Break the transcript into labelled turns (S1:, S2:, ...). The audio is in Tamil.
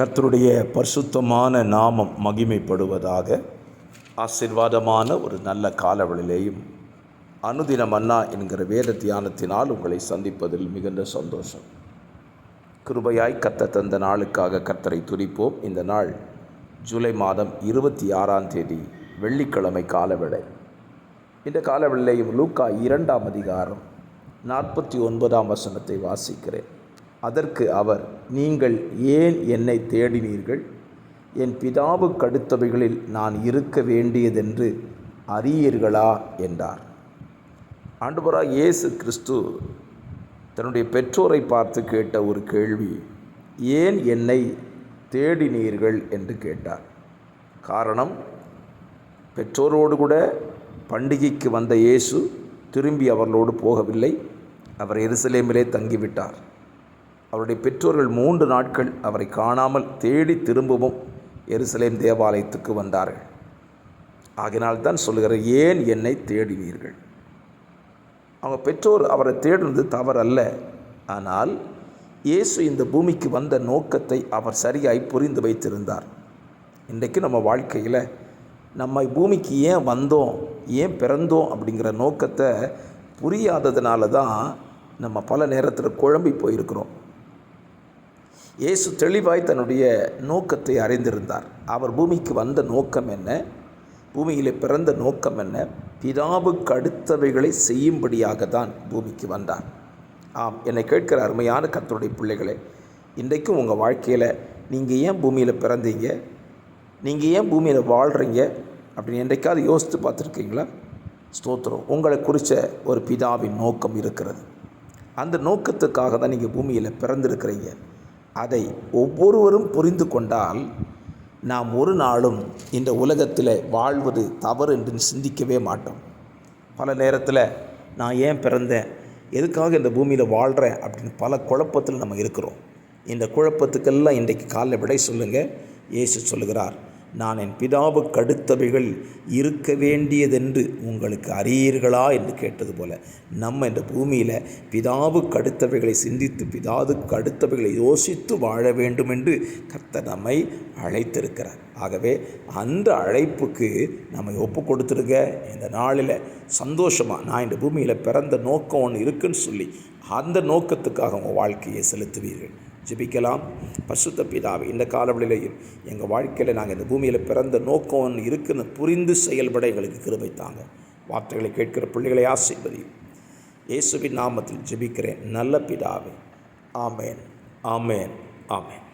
S1: கர்த்தருடைய பரிசுத்தமான நாமம் மகிமைப்படுவதாக ஆசீர்வாதமான ஒரு நல்ல காலவழிலேயும் அனுதின மன்னா என்கிற வேத தியானத்தினால் உங்களை சந்திப்பதில் மிகுந்த சந்தோஷம். கிருபையாய் கத்த தந்த நாளுக்காக கர்த்தரை துடிப்போம் இந்த நாள் ஜூலை மாதம் இருபத்தி ஆறாம் தேதி வெள்ளிக்கிழமை காலவேளை. இந்த காலவேளையும் லூக்கா இரண்டாம் அதிகாரம் நாற்பத்தி ஒன்பதாம் வசனத்தை வாசிக்கிறேன். அதற்கு அவர் நீங்கள் ஏன் என்னை தேடினீர்கள்? என் பிதாவுக்கு அடுத்தவைகளில் நான் இருக்க வேண்டியதென்று அறியீர்களா? என்றார். ஆண்டுபராக இயேசு கிறிஸ்து தன்னுடைய பெற்றோரை பார்த்து கேட்ட ஒரு கேள்வி ஏன் என்னை தேடினீர்கள்? என்று கேட்டார். காரணம் பெற்றோரோடு கூட பண்டிகைக்கு வந்த இயேசு திரும்பி அவர்களோடு போகவில்லை. அவர் எருசலேமிலே தங்கிவிட்டார். அவருடைய பெற்றோர்கள் மூன்று நாட்கள் அவரை காணாமல் தேடி திரும்பவும் எருசலேம் தேவாலயத்துக்கு வந்தார்கள். ஆகினால் தான் சொல்லுகிற ஏன் என்னை தேடினீர்கள்? அவங்க பெற்றோர் அவரை தேடுனது தவறல்ல. ஆனால் இயேசு இந்த பூமிக்கு வந்த நோக்கத்தை அவர் சரியாய் புரிந்து வைத்திருந்தார். இன்றைக்கு நம்ம வாழ்க்கையில் நம்ம பூமிக்கு ஏன் வந்தோம் ஏன் பிறந்தோம் அப்படிங்கிற நோக்கத்தை புரியாததுனால தான் நம்ம பல நேரத்தில் குழம்பி போயிருக்கிறோம். இயேசு தெளிவாய் தன்னுடைய நோக்கத்தை அறிந்திருந்தார். அவர் பூமிக்கு வந்த நோக்கம் என்ன? பூமியில் பிறந்த நோக்கம் என்ன? பிதாவுக்கு அடுத்தவைகளை செய்யும்படியாக தான் பூமிக்கு வந்தார். ஆம் என்னை கேட்கிற அருமையான கத்தருடைய பிள்ளைகளே இன்றைக்கும் உங்கள் வாழ்க்கையில் நீங்கள் ஏன் பூமியில் பிறந்தீங்க? நீங்கள் ஏன் பூமியில் வாழ்கிறீங்க அப்படின்னு என்றைக்காவது யோசித்து பார்த்துருக்கீங்களா? ஸ்தோத்திரம். உங்களை குறித்த ஒரு பிதாவின் நோக்கம் இருக்கிறது. அந்த நோக்கத்துக்காக தான் நீங்கள் பூமியில் பிறந்திருக்கிறீங்க. அதை ஒவ்வொருவரும் புரிந்து கொண்டால் நாம் ஒரு நாளும் இந்த உலகத்தில் வாழ்வது தவறு என்று சிந்திக்கவே மாட்டோம். பல நேரத்தில் நான் ஏன் பிறந்தேன்? எதுக்காக இந்த பூமியில் வாழ்கிறேன் அப்படின்னு பல குழப்பத்தில் நம்ம இருக்கிறோம். இந்த குழப்பத்துக்கெல்லாம் இன்றைக்கு காலைல விடை சொல்லுங்கள் இயேசு சொல்லுகிறார். நான் என் பிதாவுக்கு அடுத்தவைகள் இருக்க வேண்டியதென்று உங்களுக்கு அறியீர்களா என்று கேட்டது போல நம்ம இந்த பூமியில் பிதாவுக்கு அடுத்தவைகளை சிந்தித்து பிதாவுக்கு அடுத்தவைகளை யோசித்து வாழ வேண்டும் என்று கர்த்தர் நம்மை அழைத்திருக்கிறார். ஆகவே அந்த அழைப்புக்கு நம்மை ஒப்பு கொடுத்துருங்க. இந்த நாளில் சந்தோஷமாக நான் இந்த பூமியில் பிறந்த நோக்கம் ஒன்று இருக்குன்னு சொல்லி அந்த நோக்கத்துக்காக உங்கள் வாழ்க்கையை செலுத்துவீர்கள். ஜெபிக்கலாம். பசுத்த பிதாவை இந்த காலவெளியிலையும் எங்கள் வாழ்க்கையில் நாங்கள் இந்த பூமியில் பிறந்த நோக்கம் ஒன்று இருக்குன்னு புரிந்து செயல்பட எங்களுக்கு கிருபை தாங்க. வார்த்தைகளை கேட்கிற பிள்ளைகளை ஆசைப்பதையும் இயேசுவின் நாமத்தில் ஜெபிக்கிறேன். நல்ல பிதாவை ஆமேன் ஆமேன் ஆமேன்.